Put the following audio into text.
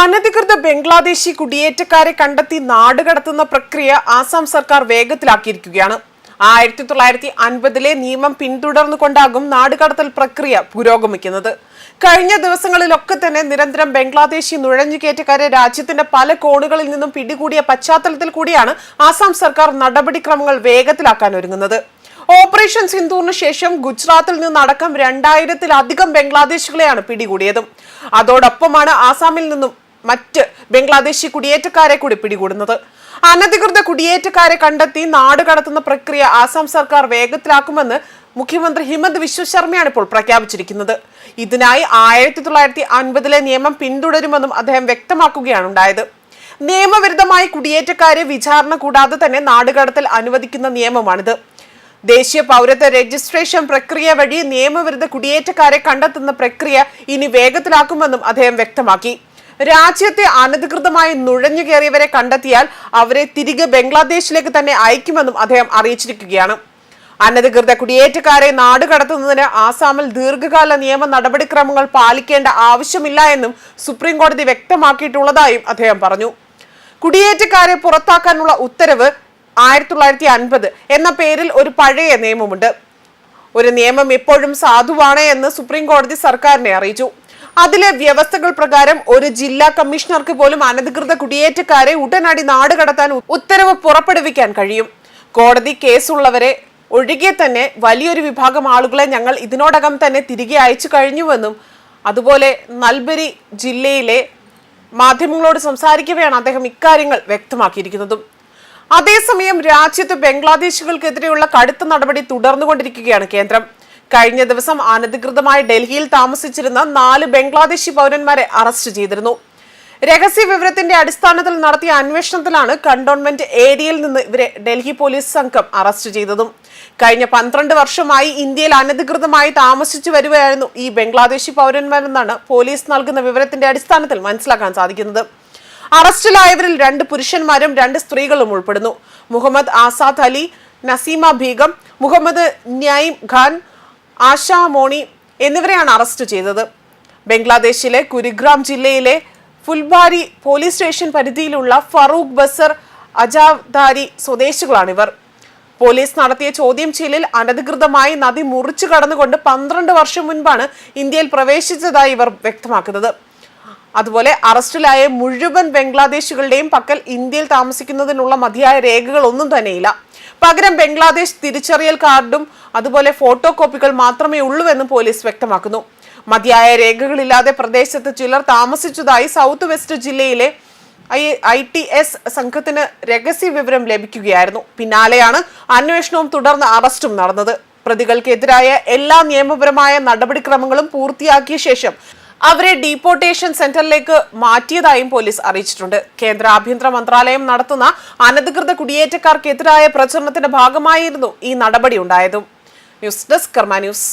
അനധികൃത ബംഗ്ലാദേശി കുടിയേറ്റക്കാരെ കണ്ടെത്തി നാടുകടത്തുന്ന പ്രക്രിയ ആസാം സർക്കാർ വേഗത്തിലാക്കിയിരിക്കുകയാണ്. ആയിരത്തി തൊള്ളായിരത്തി അൻപതിലെ നിയമം പിന്തുടർന്നുകൊണ്ടാകും നാടുകടത്തൽ പ്രക്രിയ പുരോഗമിക്കുന്നത്. കഴിഞ്ഞ ദിവസങ്ങളിലൊക്കെ തന്നെ നിരന്തരം ബംഗ്ലാദേശി നുഴഞ്ഞുകയറ്റക്കാരെ രാജ്യത്തിന്റെ പല കോണുകളിൽ നിന്നും പിടികൂടിയ പശ്ചാത്തലത്തിൽ കൂടിയാണ് ആസാം സർക്കാർ നടപടിക്രമങ്ങൾ വേഗത്തിലാക്കാൻ ഒരുങ്ങുന്നത്. ഓപ്പറേഷൻ സിന്ധൂറിന് ശേഷം ഗുജറാത്തിൽ നിന്നടക്കം രണ്ടായിരത്തിലധികം ബംഗ്ലാദേശികളെയാണ് പിടികൂടിയത്. അതോടൊപ്പമാണ് ആസാമിൽ നിന്നും മറ്റ് ബംഗ്ലാദേശി കുടിയേറ്റക്കാരെ കൂടി പിടികൂടുന്നത്. അനധികൃത കുടിയേറ്റക്കാരെ കണ്ടെത്തി നാട് കടത്തുന്ന പ്രക്രിയ ആസാം സർക്കാർ വേഗത്തിലാക്കുമെന്ന് മുഖ്യമന്ത്രി ഹിമന്ത് വിശ്വ ശർമ്മയാണ് ഇപ്പോൾ പ്രഖ്യാപിച്ചിരിക്കുന്നത്. ഇതിനായി ആയിരത്തി തൊള്ളായിരത്തി അൻപതിലെ നിയമം പിന്തുടരുമെന്നും അദ്ദേഹം വ്യക്തമാക്കുകയാണ് ഉണ്ടായത്. നിയമവിരുദ്ധമായി കുടിയേറ്റക്കാരെ വിചാരണ കൂടാതെ തന്നെ നാടുകടത്തൽ അനുവദിക്കുന്ന നിയമമാണിത്. ദേശീയ പൗരത്വ രജിസ്ട്രേഷൻ പ്രക്രിയ വഴി നിയമവിരുദ്ധ കുടിയേറ്റക്കാരെ കണ്ടെത്തുന്ന പ്രക്രിയ ഇനി വേഗത്തിലാക്കുമെന്നും അദ്ദേഹം വ്യക്തമാക്കി. രാജ്യത്തെ അനധികൃതമായി നുഴഞ്ഞു കയറിയവരെ കണ്ടെത്തിയാൽ അവരെ തിരികെ ബംഗ്ലാദേശിലേക്ക് തന്നെ അയക്കുമെന്നും അദ്ദേഹം അറിയിച്ചിരിക്കുകയാണ്. അനധികൃത കുടിയേറ്റക്കാരെ നാട് കടത്തുന്നതിന് ആസാമിൽ ദീർഘകാല നിയമ നടപടിക്രമങ്ങൾ പാലിക്കേണ്ട ആവശ്യമില്ല എന്നും സുപ്രീം കോടതി വ്യക്തമാക്കിയിട്ടുള്ളതായും അദ്ദേഹം പറഞ്ഞു. കുടിയേറ്റക്കാരെ പുറത്താക്കാനുള്ള ഉത്തരവ് ആയിരത്തി തൊള്ളായിരത്തി അൻപത് എന്ന പേരിൽ ഒരു പഴയ നിയമമുണ്ട്. ഒരു നിയമം എപ്പോഴും സാധുവാണ് എന്ന് സുപ്രീം കോടതി സർക്കാരിനെ അറിയിച്ചു. അതിലെ വ്യവസ്ഥകൾ പ്രകാരം ഒരു ജില്ലാ കമ്മീഷണർക്ക് പോലും അനധികൃത കുടിയേറ്റക്കാരെ ഉടനടി നാട് കടത്താൻ ഉത്തരവ് പുറപ്പെടുവിക്കാൻ കഴിയും. കോടതി കേസുള്ളവരെ ഒഴികെ തന്നെ വലിയൊരു വിഭാഗം ആളുകളെ ഞങ്ങൾ ഇതിനോടകം തന്നെ തിരികെ അയച്ചു കഴിഞ്ഞുവെന്നും അതുപോലെ നൽബരി ജില്ലയിലെ മാധ്യമങ്ങളോട് സംസാരിക്കവെയാണ് അദ്ദേഹം ഇക്കാര്യങ്ങൾ വ്യക്തമാക്കിയിരിക്കുന്നതും. അതേസമയം രാജ്യത്ത് ബംഗ്ലാദേശികൾക്കെതിരെയുള്ള കടുത്ത നടപടി തുടർന്നുകൊണ്ടിരിക്കുകയാണ് കേന്ദ്രം. കഴിഞ്ഞ ദിവസം അനധികൃതമായി ഡൽഹിയിൽ താമസിച്ചിരുന്ന നാല് ബംഗ്ലാദേശി പൗരന്മാരെ അറസ്റ്റ് ചെയ്തിരുന്നു. രഹസ്യ വിവരത്തിന്റെ അടിസ്ഥാനത്തിൽ നടത്തിയ അന്വേഷണത്തിലാണ് കണ്ടോൺമെന്റ് ഏരിയയിൽ നിന്ന് ഇവരെ ഡൽഹി പോലീസ് സംഘം അറസ്റ്റ് ചെയ്തതും. കഴിഞ്ഞ പന്ത്രണ്ട് വർഷമായി ഇന്ത്യയിൽ അനധികൃതമായി താമസിച്ചു വരികയായിരുന്നു ഈ ബംഗ്ലാദേശി പൗരന്മാരെന്നാണ് പോലീസ് നൽകുന്ന വിവരത്തിന്റെ അടിസ്ഥാനത്തിൽ മനസ്സിലാക്കാൻ സാധിക്കുന്നത്. അറസ്റ്റിലായവരിൽ രണ്ട് പുരുഷന്മാരും രണ്ട് സ്ത്രീകളും ഉൾപ്പെടുന്നു. മുഹമ്മദ് ആസാദ് അലി നസീമ ബീഗം മുഹമ്മദ് ന്യായിം ഖാൻ ആശ മോണി എന്നിവരെയാണ് അറസ്റ്റ് ചെയ്തത്. ബംഗ്ലാദേശിലെ കുരുഗ്രാം ജില്ലയിലെ ഫുൽബാരി പോലീസ് സ്റ്റേഷൻ പരിധിയിലുള്ള ഫറൂഖ് ബസർ അജാദാരി സ്വദേശികളാണിവർ. പോലീസ് നടത്തിയ ചോദ്യം ചെയ്യലിൽ അനധികൃതമായി നദി മുറിച്ചു കടന്നുകൊണ്ട് പന്ത്രണ്ട് വർഷം മുൻപാണ് ഇന്ത്യയിൽ പ്രവേശിച്ചതായി ഇവർ വ്യക്തമാക്കുന്നത്. അതുപോലെ അറസ്റ്റിലായ മുഴുവൻ ബംഗ്ലാദേശികളുടെയും പക്കൽ ഇന്ത്യയിൽ താമസിക്കുന്നതിനുള്ള മതിയായ രേഖകളൊന്നും തന്നെയില്ല. പകരം ബംഗ്ലാദേശ് തിരിച്ചറിയൽ കാർഡും അതുപോലെ ഫോട്ടോ കോപ്പികൾ മാത്രമേ ഉള്ളൂവെന്ന് പോലീസ് വ്യക്തമാക്കുന്നു. മതിയായ രേഖകളില്ലാതെ പ്രദേശത്ത് ചിലർ താമസിച്ചതായി സൗത്ത് വെസ്റ്റ് ജില്ലയിലെ ഐ ഐ ടി എസ് സംഘത്തിന് രഹസ്യ വിവരം ലഭിക്കുകയായിരുന്നു. പിന്നാലെയാണ് അന്വേഷണവും തുടർന്ന് അറസ്റ്റും നടന്നത്. പ്രതികൾക്കെതിരായ എല്ലാ നിയമപരമായ നടപടിക്രമങ്ങളും പൂർത്തിയാക്കിയ ശേഷം അവരെ ഡീപ്പോർട്ടേഷൻ സെന്ററിലേക്ക് മാറ്റിയതായും പോലീസ് അറിയിച്ചിട്ടുണ്ട്. കേന്ദ്ര ആഭ്യന്തര മന്ത്രാലയം നടത്തുന്ന അനധികൃത കുടിയേറ്റക്കാർക്കെതിരായ പ്രചരണത്തിന്റെ ഭാഗമായിരുന്നു ഈ നടപടി ഉണ്ടായതും ന്യൂസ് ഡെസ്ക് കർമ്മ ന്യൂസ്.